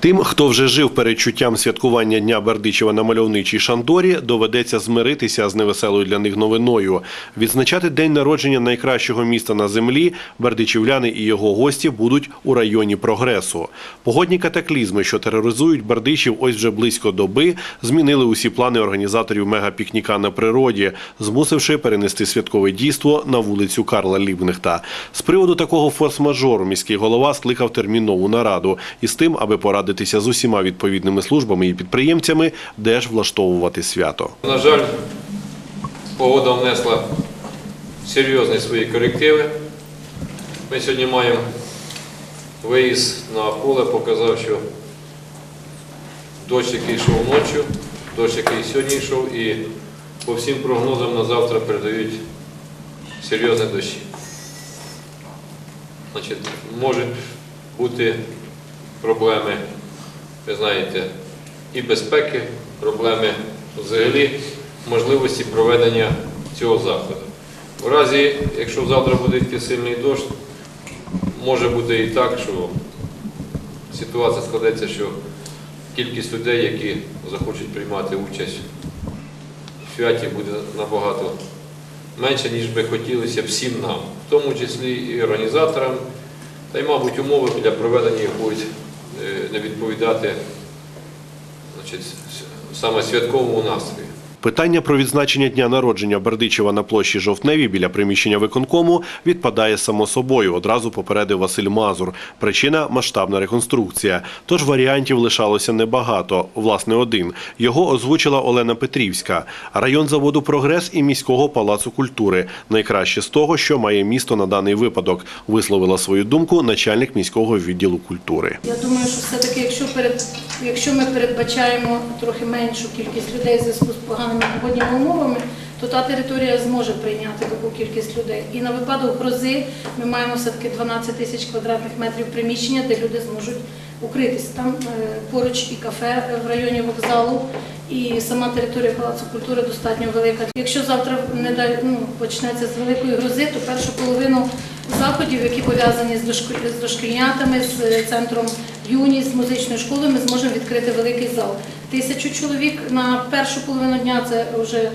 Тим, хто вже жив передчуттям святкування Дня Бердичева на мальовничій Шандорі, доведеться змиритися з невеселою для них новиною. Відзначати день народження найкращого міста на землі бердичівляни і його гості будуть у районі прогресу. Погодні катаклізми, що тероризують Бердичів ось вже близько доби, змінили усі плани організаторів мегапікніка на природі, змусивши перенести святкове дійство на вулицю Карла Лібнехта. З приводу такого форс-мажору міський голова скликав термінову нараду із тим, аби порадитися з усіма відповідними службами і підприємцями, де ж влаштовувати свято. На жаль, погода внесла серйозні свої корективи. Ми сьогодні маємо виїзд на поле, показав, що дощ, який йшов ночі, дощ, який сьогодні йшов, і по всім прогнозам на завтра передають серйозні дощі. Значить, можуть бути проблеми, ви знаєте, і безпеки, проблеми взагалі можливості проведення цього заходу. В разі, якщо завтра буде йти сильний дощ, може бути і так, що ситуація складеться, що кількість людей, які захочуть приймати участь в святі, буде набагато менше, ніж би хотілося всім нам, в тому числі і організаторам, та й, мабуть, умови для проведення е, не відповідати значить, саме святковому настрою. Питання про відзначення дня народження Бердичева на площі Жовтневі біля приміщення виконкому відпадає само собою. Одразу попередив Василь Мазур. Причина масштабна реконструкція. Тож варіантів лишалося небагато. Власне, один його озвучила Олена Петрівська. Район заводу Прогрес і міського палацу культури. Найкраще з того, що має місто на даний випадок. Висловила свою думку начальник міського відділу культури. Я думаю, що все-таки, якщо перед, якщо ми передбачаємо трохи меншу кількість людей в зв'язку з поганими погодніми умовами, то та територія зможе прийняти таку кількість людей. І на випадок грози ми маємо все-таки 12 тисяч квадратних метрів приміщення, де люди зможуть укритись. Там е, поруч і кафе е, в районі вокзалу, і сама територія Палацу культури достатньо велика. Якщо завтра не дай, ну, почнеться з великої грози, то першу половину заходів, які пов'язані з дошк- з дошкільнятами, з е, центром юність, з музичної школи ми зможемо відкрити великий зал. Тисячу чоловік на першу половину дня це вже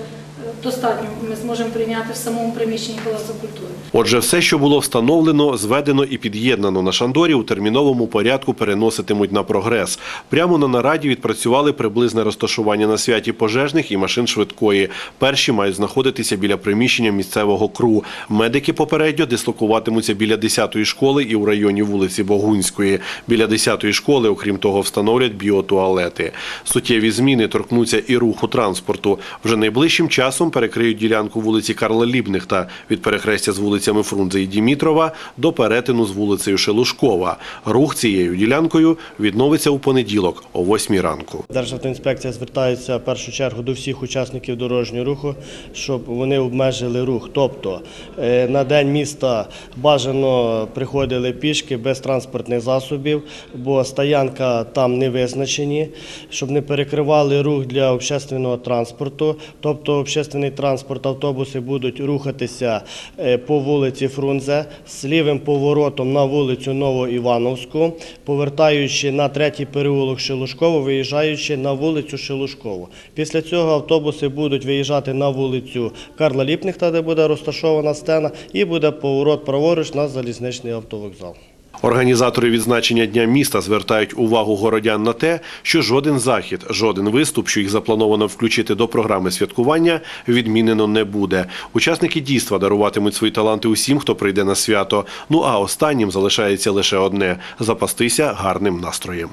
достатньо. Ми зможемо прийняти в самому приміщенні Палацу культури. Отже, все, що було встановлено, зведено і під'єднано на Шандорі, у терміновому порядку переноситимуть на прогрес. Прямо на нараді відпрацювали приблизне розташування на святі пожежних і машин швидкої. Перші мають знаходитися біля приміщення місцевого КРУ. Медики попередньо дислокуватимуться біля 10-ї школи і у районі вулиці Богунської. Біля 10-ї школи, окрім того, встановлять біотуалети. Суттєві зміни торкнуться і руху транспорту. Вже найближчим часом перекриють ділянку вулиці Карла Лібнехта від перехрестя з вулицями Фрунзе і Дімітрова до перетину з вулицею Шелушкова. Рух цією ділянкою відновиться у понеділок о 8 ранку. Державтоінспекція звертається в першу чергу до всіх учасників дорожнього руху, щоб вони обмежили рух. Тобто е, на день міста бажано приходили пішки без транспортних засобів, бо стоянка там не визначені, щоб не перекривали рух для общественного транспорту. Тобто общественний транспорт, автобуси будуть рухатися е, по вулиці Фрунзе з лівим поворотом на вулицю Новоівановську, повертаючи на третій переулок Шелушково, виїжджаючи на вулицю Шелушкову. Після цього автобуси будуть виїжджати на вулицю Карла Ліпнихта, де буде розташована стена, і буде поворот праворуч на залізничний автовокзал. Організатори відзначення Дня міста звертають увагу городян на те, що жоден захід, жоден виступ, що їх заплановано включити до програми святкування, відмінено не буде. Учасники дійства даруватимуть свої таланти усім, хто прийде на свято. Ну а останнім залишається лише одне запастися гарним настроєм.